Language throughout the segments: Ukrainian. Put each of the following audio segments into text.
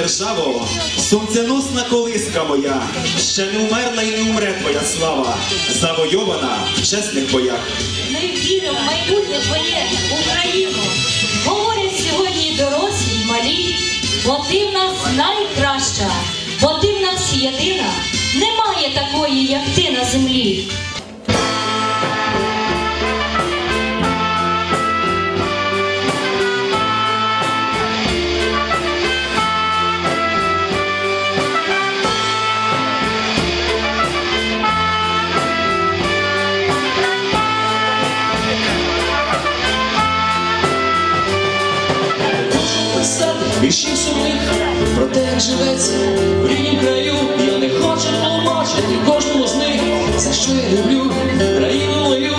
державо, сонценосна колиска моя, ще не умерла і не умре твоя слава, завойована в чесних боях. Ми віримо в майбутнє твоє Україну. Говорять сьогодні дорослі й малі, бо ти в нас найкраща, бо ти в нас єдина. Немає такої, як ти на землі. Живеться в ріднім краю. Я не хочу тлумачити кожному з них, за що я люблю країну мою,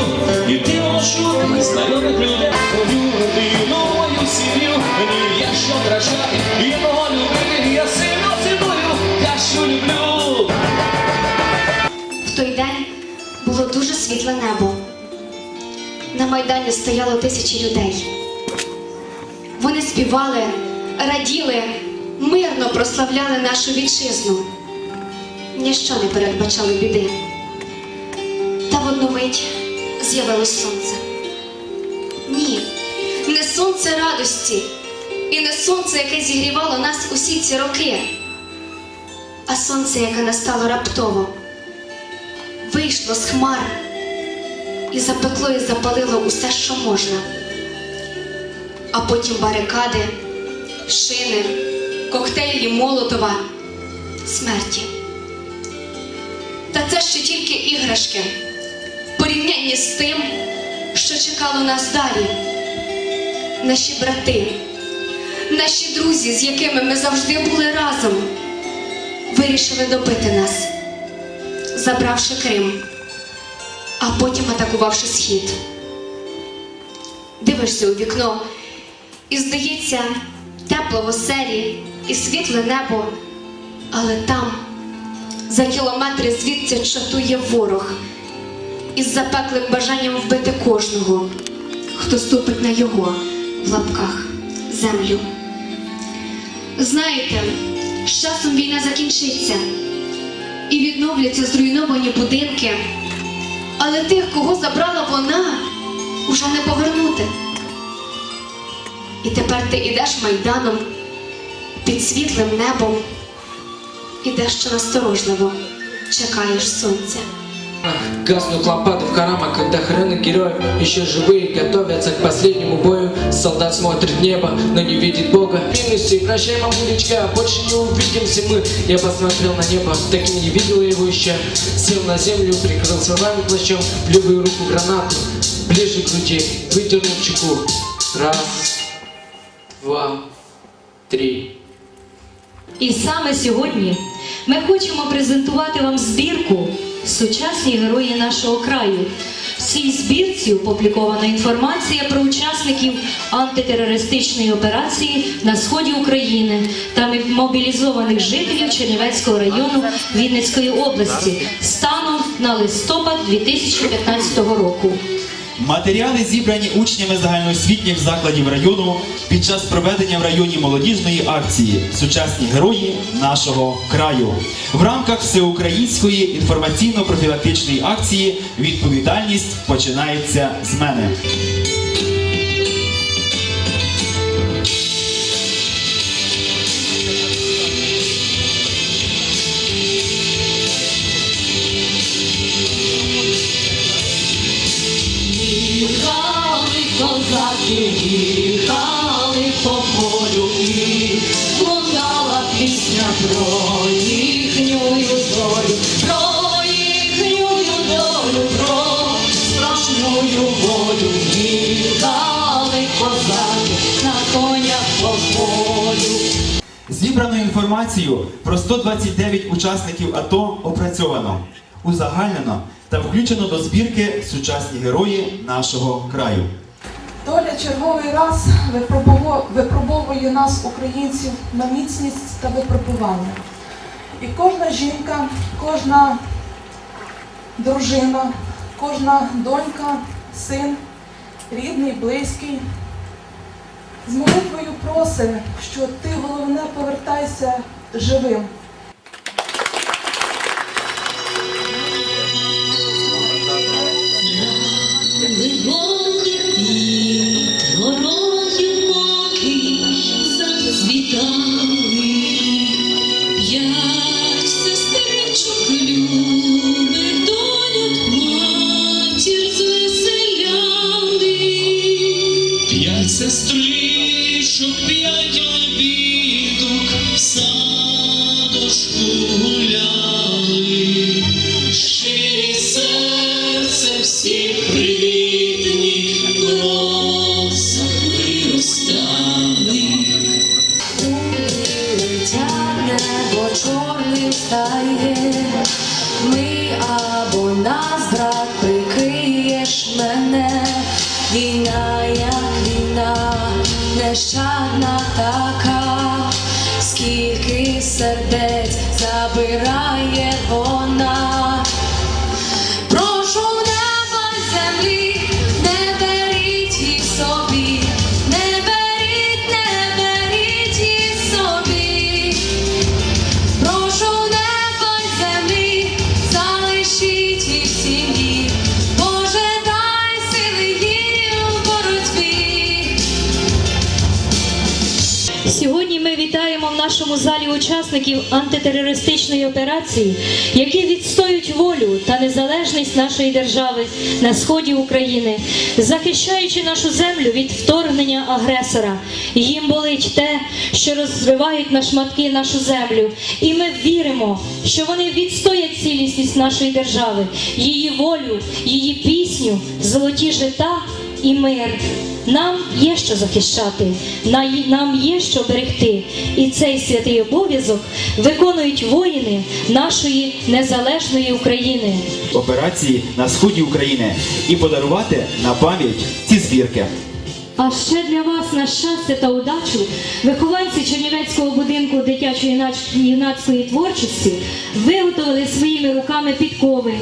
і ти ношу знайомих людей. Мою родину, мою сім'ю, мені є що втрачати, і кого любити, я сильно ціную, я що люблю. В той день було дуже світле небо. На майдані стояло тисячі людей. Вони співали, раділи, мирно прославляли нашу вітчизну. Ніщо не передбачало біди. Та в одну мить з'явилось сонце. Ні, не сонце радості, і не сонце, яке зігрівало нас усі ці роки, а сонце, яке настало раптово вийшло з хмар і запекло і запалило усе, що можна. А потім барикади, шини, коктейлі Молотова, смерті. Та це ще тільки іграшки в порівнянні з тим, що чекало нас далі. Наші брати, наші друзі, з якими ми завжди були разом, вирішили добити нас забравши Крим, а потім атакувавши схід. Дивишся у вікно, і здається, тепло в оселі і світле небо, але там, за кілометри звідси чатує ворог із запеклим бажанням вбити кожного, хто ступить на його в лапках землю. Знаєте, з часом війна закінчиться і відновляться зруйновані будинки. Але тих, кого забрала вона, уже не повернути. І тепер ти ідеш майданом під світлим небом і дещо насторожливо чекаєш сонця. Гаснут лампады в корамах, когда храны героев еще живые готовятся к последнему бою. Солдат смотрит в небо, но не видит Бога. Минусы, прощай, мамулечка, больше не увидимся мы. Я посмотрел на небо, так и не видел я его еще. Сел на землю, прикрыл словами плащом, в левую руку гранату, ближе к груди, выдернул чеку. Раз, два, три. І саме сьогодні ми хочемо презентувати вам збірку Сучасні герої нашого краю. В цій збірці опублікована інформація про учасників антитерористичної операції на сході України та мобілізованих жителів Чернівецького району Вінницької області станом на листопад 2015 року. Матеріали зібрані учнями загальноосвітніх закладів району під час проведення в районі молодіжної акції Сучасні герої нашого краю в рамках всеукраїнської інформаційно-профілактичної акції Відповідальність починається з мене. Інформацію про 129 учасників АТО опрацьовано, узагальнено та включено до збірки Сучасні герої нашого краю. Доля черговий раз випробовує нас, українців, на міцність та випробування. І кожна жінка, кожна дружина, кожна донька, син, рідний, близький, З молитвою просимо, що ти головне повертайся живим. Чорним ми або нас, брат, прикриєш мене, війна, як війна, нещадна залі учасників антитерористичної операції, які відстоюють волю та незалежність нашої держави на сході України, захищаючи нашу землю від вторгнення агресора. Їм болить те, що розривають на шматки нашу землю, і ми віримо, що вони відстоять цілісність нашої держави, її волю, її пісню, золоті жита і мир. Нам є що захищати, нам є що берегти. І цей святий обов'язок виконують воїни нашої незалежної України. Операції на сході України і подарувати на пам'ять ці збірки. А ще для вас на щастя та удачу вихованці Чернівецького будинку дитячої юнацької творчості виготовили своїми руками підкови.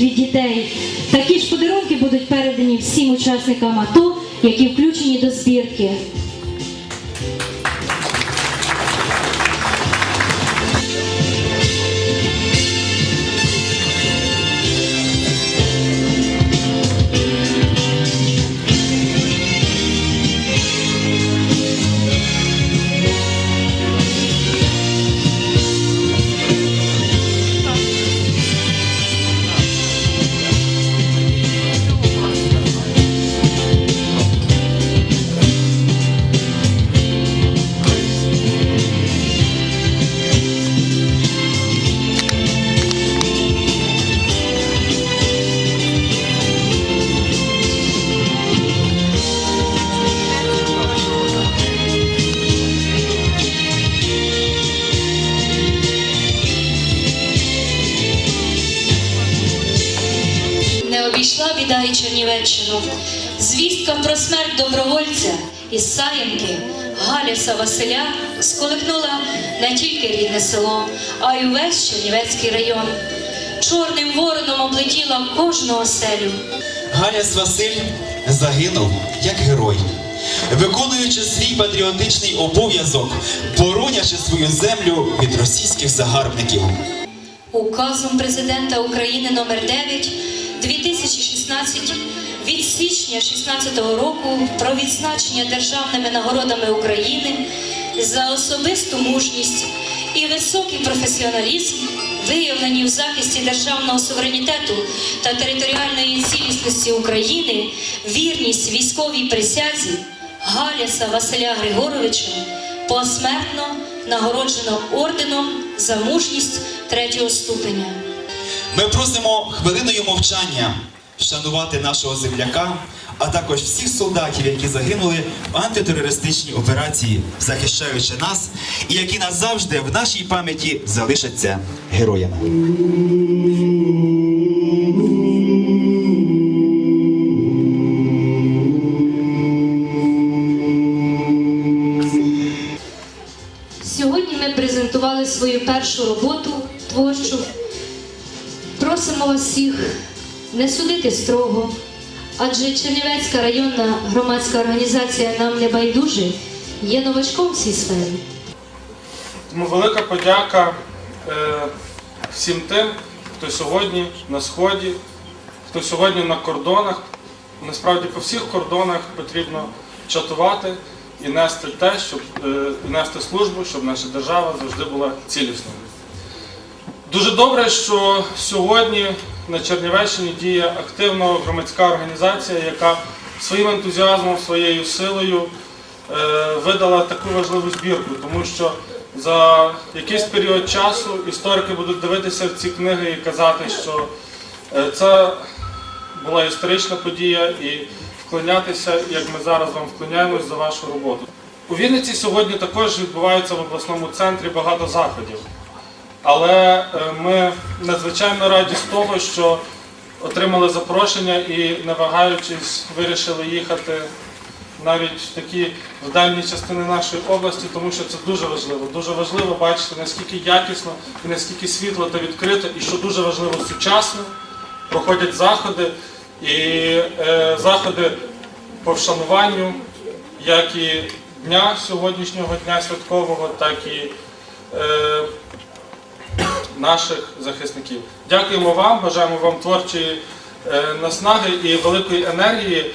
Від дітей. Такі ж подарунки будуть передані всім учасникам АТО, які включені до збірки. Обійшла Чернівеччину. Звістка про смерть добровольця із Саєнки Галіса Василя сколихнула не тільки рідне село, а й увесь Чернівецький район. Чорним вороном облетіла кожну оселю. Галяс Василь загинув як герой, виконуючи свій патріотичний обов'язок, боронячи свою землю від російських загарбників. Указом президента України номер 9 2016 від січня 16 року про відзначення державними нагородами України за особисту мужність і високий професіоналізм, виявлені в захисті державного суверенітету та територіальної цілісності України, вірність військовій присязі Галяса Василя Григоровича посмертно нагороджено орденом за мужність третього ступеня. Ми просимо хвилиною мовчання вшанувати нашого земляка, а також всіх солдатів, які загинули в антитерористичній операції, захищаючи нас, і які назавжди в нашій пам'яті залишаться героями. Сьогодні ми презентували свою першу роботу творчу. Просимо вас всіх не судити строго, Адже Чернівецька районна громадська організація Нам не байдуже є новачком в цій сфері. Тому велика подяка е, всім тим, хто сьогодні на сході, хто сьогодні на кордонах. Насправді по всіх кордонах потрібно чатувати і нести те, щоб е, нести службу, щоб наша держава завжди була цілісною. Дуже добре, що сьогодні на Чернівеччині діє активна громадська організація, яка своїм ентузіазмом, своєю силою е, видала таку важливу збірку, тому що за якийсь період часу історики будуть дивитися в ці книги і казати, що е, це була історична подія і вклонятися, як ми зараз вам вклоняємось за вашу роботу. У Вінниці сьогодні також відбувається в обласному центрі багато заходів. Але е, ми надзвичайно раді з того, що отримали запрошення і, не вагаючись, вирішили їхати навіть в такі в дальні частини нашої області, тому що це дуже важливо. Дуже важливо бачити, наскільки якісно і наскільки світло та відкрито, і що дуже важливо сучасно проходять заходи і е, заходи по вшануванню, як і дня сьогоднішнього дня святкового, так і е, наших захисників. Дякуємо вам, бажаємо вам творчої е, наснаги і великої енергії.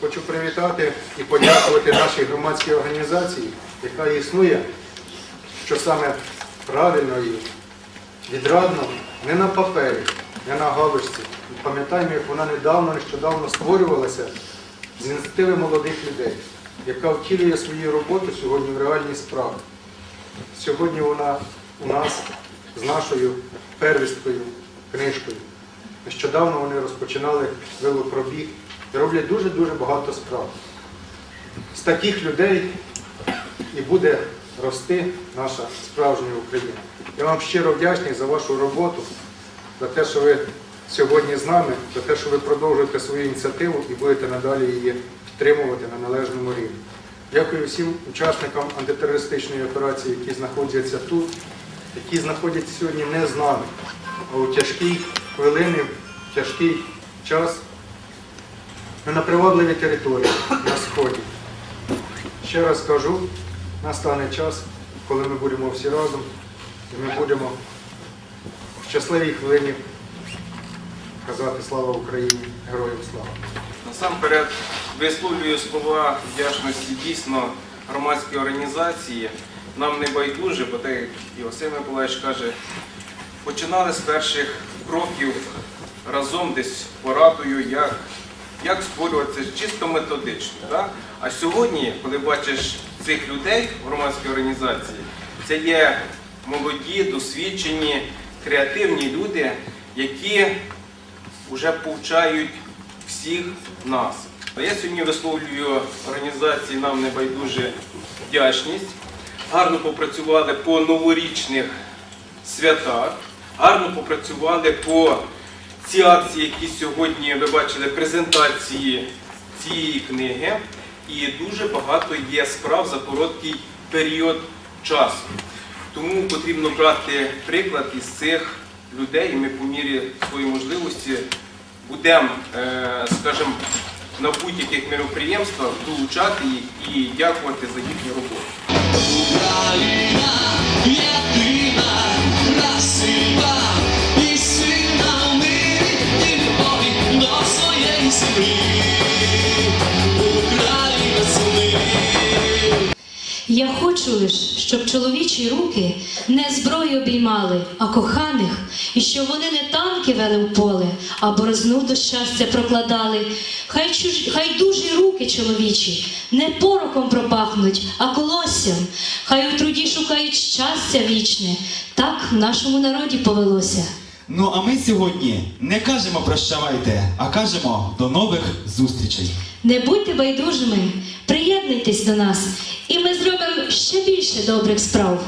Хочу привітати і подякувати нашій громадській організації, яка існує, що саме правильно і відрадно, не на папері, не на галочці. Пам'ятаємо, як вона недавно, нещодавно створювалася з ініціативи молодих людей, яка втілює свою роботу сьогодні в реальні справи. Сьогодні вона у нас з нашою первісткою, книжкою. Нещодавно вони розпочинали велопробіг і роблять дуже-дуже багато справ. З таких людей і буде рости наша справжня Україна. Я вам щиро вдячний за вашу роботу, за те, що ви сьогодні з нами, за те, що ви продовжуєте свою ініціативу і будете надалі її підтримувати на належному рівні. Дякую всім учасникам антитерористичної операції, які знаходяться тут, які знаходяться сьогодні не з нами, а у тяжкій хвилини, в тяжкий час. На привабливій території на сході. Ще раз кажу, настане час, коли ми будемо всі разом, і ми будемо в щасливій хвилині казати слава Україні, героям слава! Насамперед висловлюю слова вдячності дійсно громадській організації. Нам не байдуже, бо так як і Василь Миколаївич каже, починали з перших кроків разом десь порадою, як, як створюватися чисто методично. Так? А сьогодні, коли бачиш цих людей в громадській організації, це є молоді, досвідчені, креативні люди, які вже повчають всіх нас. А Я сьогодні висловлюю організації нам небайдуже вдячність. Гарно попрацювали по новорічних святах, гарно попрацювали по ці акції, які сьогодні ви бачили, презентації цієї книги. І дуже багато є справ за короткий період часу. Тому потрібно брати приклад із цих людей, і ми по мірі своєї можливості будемо, е, скажімо, на будь-яких мероприємствах долучати їх і дякувати за їхню роботу. Україна є красива Я хочу лиш, щоб чоловічі руки не зброю обіймали, а коханих, і щоб вони не танки вели в поле, а борозну до щастя прокладали. Хай, чуж... Хай дужі руки чоловічі не порохом пропахнуть, а колоссям. Хай у труді шукають щастя вічне. Так в нашому народі повелося. Ну а ми сьогодні не кажемо прощавайте, а кажемо до нових зустрічей. Не будьте байдужими, приєднуйтесь до нас, і ми зробимо ще більше добрих справ.